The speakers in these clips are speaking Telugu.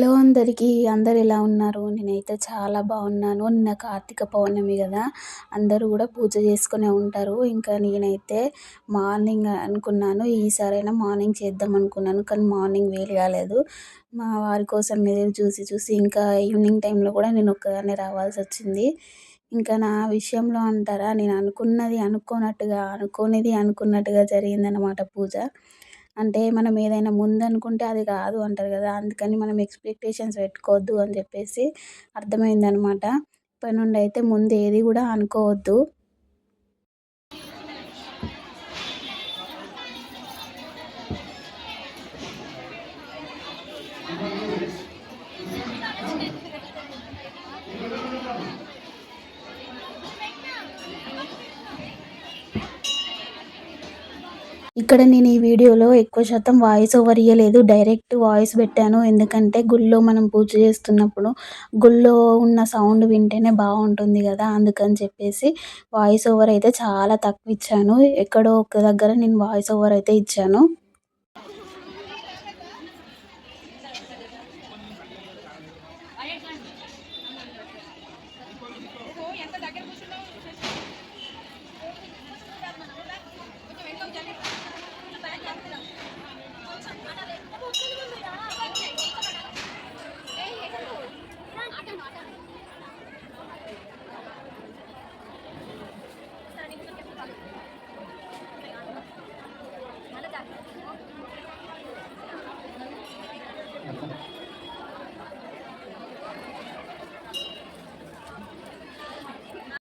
హలో అందరికీ అందరు ఎలా ఉన్నారు? నేనైతే చాలా బాగున్నాను. నిన్న కార్తీక పౌర్ణమి కదా అందరూ కూడా పూజ చేసుకునే ఉంటారు. ఇంకా నేనైతే మార్నింగ్ అనుకున్నాను ఈసారైనా మార్నింగ్ చేద్దాం అనుకున్నాను కానీ మార్నింగ్ వీలు కాలేదు. మా వారి కోసం ఎదురు చూసి చూసి ఇంకా ఈవినింగ్ టైంలో కూడా నేను ఒక్కదాన్నే రావాల్సి వచ్చింది. ఇంకా నా విషయంలో అంటారా నేను అనుకున్నది అనుకోనట్టుగా అనుకోనిది అనుకున్నట్టుగా జరిగిందనమాట పూజ. అంటే మనం ఏదైనా ముందు అనుకుంటే అది కాదు అంటారు కదా అందుకని మనం ఎక్స్పెక్టేషన్స్ పెట్టుకోవద్దు అని చెప్పేసి అర్థమైందనమాట. ఇప్పటి నుండి అయితే ముందు ఏది కూడా అనుకోవద్దు. ఇక్కడ నేను ఈ వీడియోలో ఎక్కువ శాతం వాయిస్ ఓవర్ ఇవ్వలేదు డైరెక్ట్ వాయిస్ పెట్టాను. ఎందుకంటే గుళ్ళో మనం పూజ చేస్తున్నప్పుడు గుళ్ళో ఉన్న సౌండ్ వింటేనే బాగుంటుంది కదా అందుకని చెప్పేసి వాయిస్ ఓవర్ అయితే చాలా తక్కువ ఇచ్చాను. ఎక్కడో ఒక దగ్గర నేను వాయిస్ ఓవర్ అయితే ఇచ్చాను.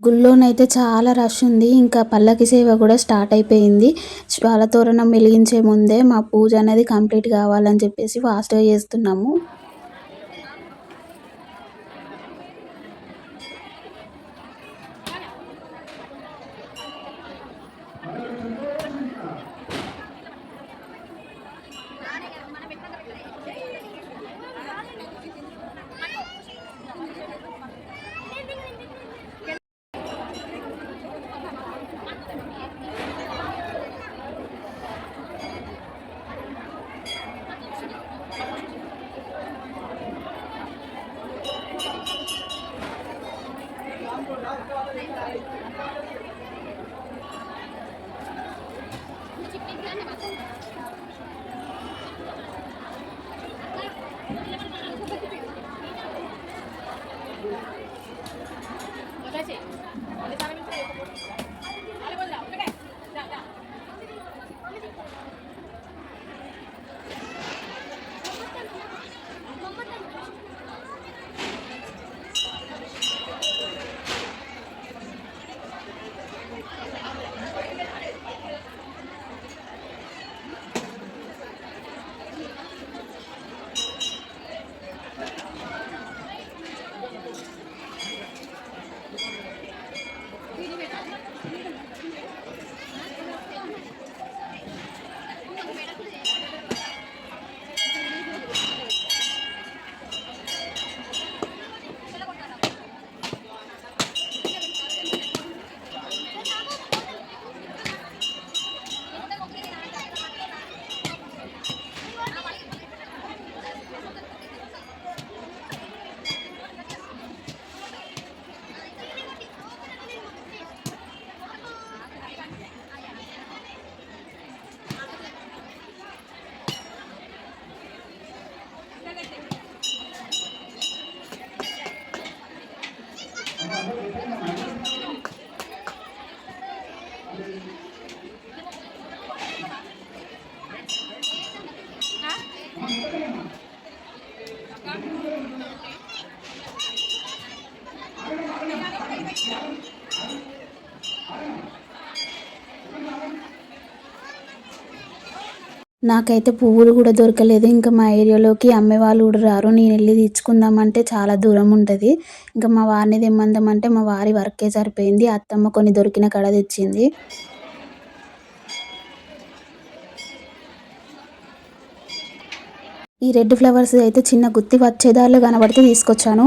గుళ్ళోనైతే చాలా రష్ ఉంది. ఇంకా పల్లకి సేవ కూడా స్టార్ట్ అయిపోయింది. జ్వాల తోరణం వెలిగించే ముందే మా పూజ అనేది కంప్లీట్ కావాలని చెప్పేసి ఫాస్ట్గా చేస్తున్నాము. నాకైతే పువ్వులు కూడా దొరకలేదు. ఇంకా మా ఏరియాలోకి అమ్మే వాళ్ళు కూడా రారు. నేను వెళ్ళి తెచ్చుకుందామంటే చాలా దూరం ఉంటుంది. ఇంకా మా వారిని తెమ్మందామంటే మా వారి వర్కే సరిపోయింది. అత్తమ్మ కొన్ని దొరికిన కడ తెచ్చింది. ఈ రెడ్ ఫ్లవర్స్ అయితే చిన్న గుత్తి వచ్చేదారులు కనబడితే తీసుకొచ్చాను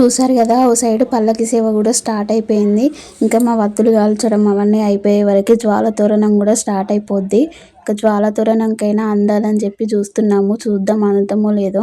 చూసారు కదా ఓ సైడ్ పల్లకి సేవ కూడా స్టార్ట్ అయిపోయింది. ఇంకా మా వత్తులు కాల్చడం అవన్నీ అయిపోయే వరకు జ్వాల తోరణం కూడా స్టార్ట్ అయిపోద్ది. ఇంకా జ్వాల తోరణంకైనా అందాలని చెప్పి చూస్తున్నాము. చూద్దాం అందుతామో లేదో.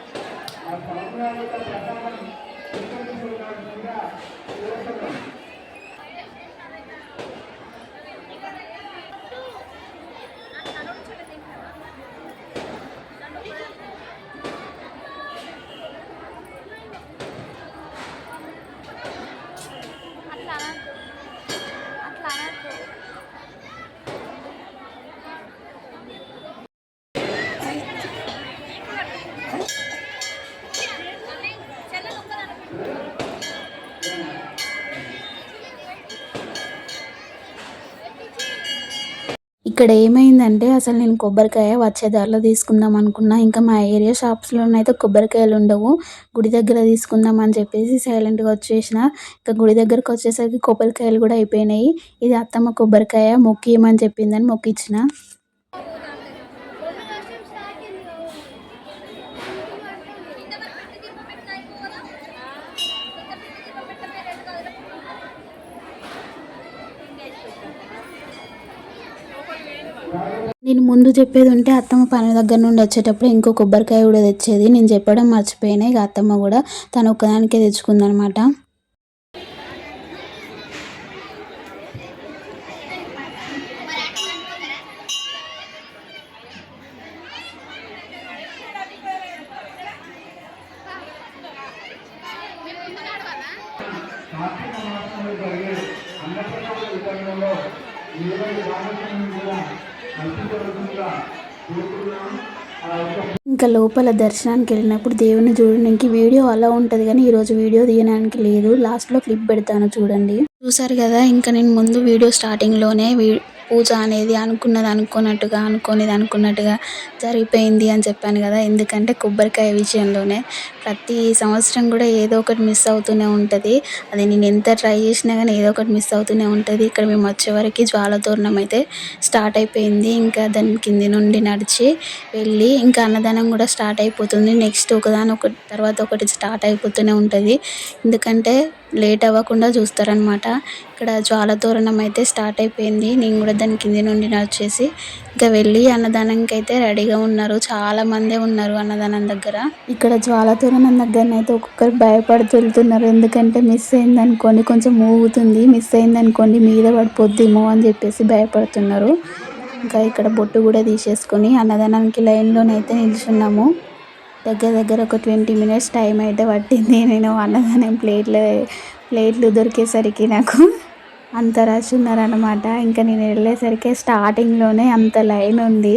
అట్లా ఇక్కడ ఏమైందంటే అసలు నేను కొబ్బరికాయ వచ్చే దారిలో తీసుకుందాం అనుకున్నా. ఇంకా మా ఏరియా షాప్స్లోనైతే కొబ్బరికాయలు ఉండవు. గుడి దగ్గర తీసుకుందాం అని చెప్పేసి సైలెంట్గా వచ్చేసిన. ఇంకా గుడి దగ్గరకు వచ్చేసరికి కొబ్బరికాయలు కూడా అయిపోయినాయి. ఇది అత్తమ్మ కొబ్బరికాయ మొక్కియమని చెప్పిందని మొక్కిచ్చిన. నేను ముందు చెప్పేది ఉంటే అత్తమ్మ పని దగ్గర నుండి వచ్చేటప్పుడు ఇంకో కొబ్బరికాయ కూడా తెచ్చేది. నేను చెప్పడం మర్చిపోయినా ఇక అత్తమ్మ కూడా తను ఒక్కదానికే తెచ్చుకుందనమాట కార్తీక మాసంలో జరిగే అన్నప్రసాద వితరణలో ఇరవై ఇంకా లోపల దర్శనానికి వెళ్ళినప్పుడు దేవుని చూడడానికి వీడియో అలా ఉంటుంది కానీ ఈరోజు వీడియో తీయడానికి లేదు. లాస్ట్లో క్లిప్ పెడతాను చూడండి. చూసారు కదా ఇంకా నేను ముందు వీడియో స్టార్టింగ్లోనే వీ పూజ అనేది అనుకున్నది అనుకున్నట్టుగా అనుకోనిది అనుకున్నట్టుగా జరిగిపోయింది అని చెప్పాను కదా. ఎందుకంటే కొబ్బరికాయ విషయంలోనే ప్రతి సంవత్సరం కూడా ఏదో ఒకటి మిస్ అవుతూనే ఉంటుంది. అది నేను ఎంత ట్రై చేసినా కానీ ఏదో ఒకటి మిస్ అవుతూనే ఉంటుంది. ఇక్కడ మేము వచ్చేవరకు జ్వాల తోరణం అయితే స్టార్ట్ అయిపోయింది. ఇంకా దాని కింది నుండి నడిచి వెళ్ళి ఇంకా అన్నదానం కూడా స్టార్ట్ అయిపోతుంది. నెక్స్ట్ ఒకదాని ఒకటి తర్వాత ఒకటి స్టార్ట్ అయిపోతూనే ఉంటుంది. ఎందుకంటే లేట్ అవ్వకుండా చూస్తారనమాట ఇక్కడ జ్వాల తోరణం అయితే స్టార్ట్ అయిపోయింది. నేను కూడా దాని కింది నుండి వచ్చేసి ఇంకా వెళ్ళి అన్నదానంకి అయితే రెడీగా ఉన్నారు. చాలా మందే ఉన్నారు అన్నదానం దగ్గర. ఇక్కడ జ్వాల తోరణం దగ్గరనైతే ఒక్కొక్కరు భయపడుతూ వెళ్తున్నారు. ఎందుకంటే మిస్ అయింది అనుకోండి కొంచెం ఊగుతుంది. మిస్ అయిందనుకోండి మీద పడిపోద్దేమో అని చెప్పేసి భయపడుతున్నారు. ఇంకా ఇక్కడ బొట్టు కూడా తీసేసుకొని అన్నదానానికి లైన్లోనైతే నిల్చున్నాము. దగ్గర దగ్గర ఒక ట్వంటీ మినిట్స్ టైం అయితే పట్టింది. నేను అన్నదానం ప్లేట్లు ప్లేట్లు దొరికేసరికి నాకు అంత రష్ ఉన్నారనమాట ఇంకా నేను వెళ్ళేసరికి స్టార్టింగ్లోనే అంత లైన్ ఉంది.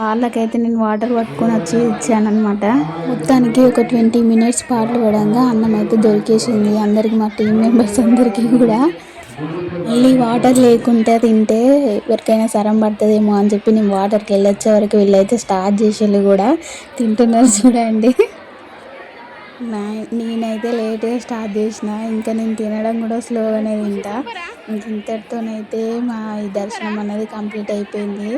వాళ్ళకైతే నేను వాటర్ పట్టుకొని వచ్చి ఇచ్చానమాట మొత్తానికి ఒక ట్వంటీ మినిట్స్ పాటలు పడంగా అన్నం అయితే దొరికేసింది. అందరికి మా టీం మెంబర్స్ అందరికీ కూడా. మళ్ళీ వాటర్ లేకుంటే తింటే ఎవరికైనా సరం పడుతుందేమో అని చెప్పి నేను వాటర్కి వెళ్ళొచ్చే వరకు వీళ్ళైతే స్టార్ట్ చేసేళ్ళు కూడా. తింటున్నారు చూడండి. నా నేనైతే లేట్గా స్టార్ట్ చేసిన. ఇంకా నేను తినడం కూడా స్లోగానే తింటా. ఇంక ఇంతటితోనైతే మా ఈ దర్శనం అనేది కంప్లీట్ అయిపోయింది.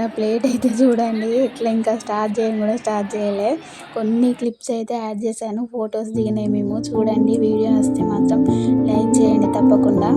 నా ప్లేట్ అయితే చూడండి. ఇట్లా ఇంకా స్టార్ట్ చేయడం కూడా స్టార్ట్ చేయలే. కొన్ని క్లిప్స్ అయితే యాడ్ చేశాను. ఫొటోస్ దిగినాయి మేము. చూడండి వీడియో వస్తే మాత్రం లైన్ చేయండి తప్పకుండా.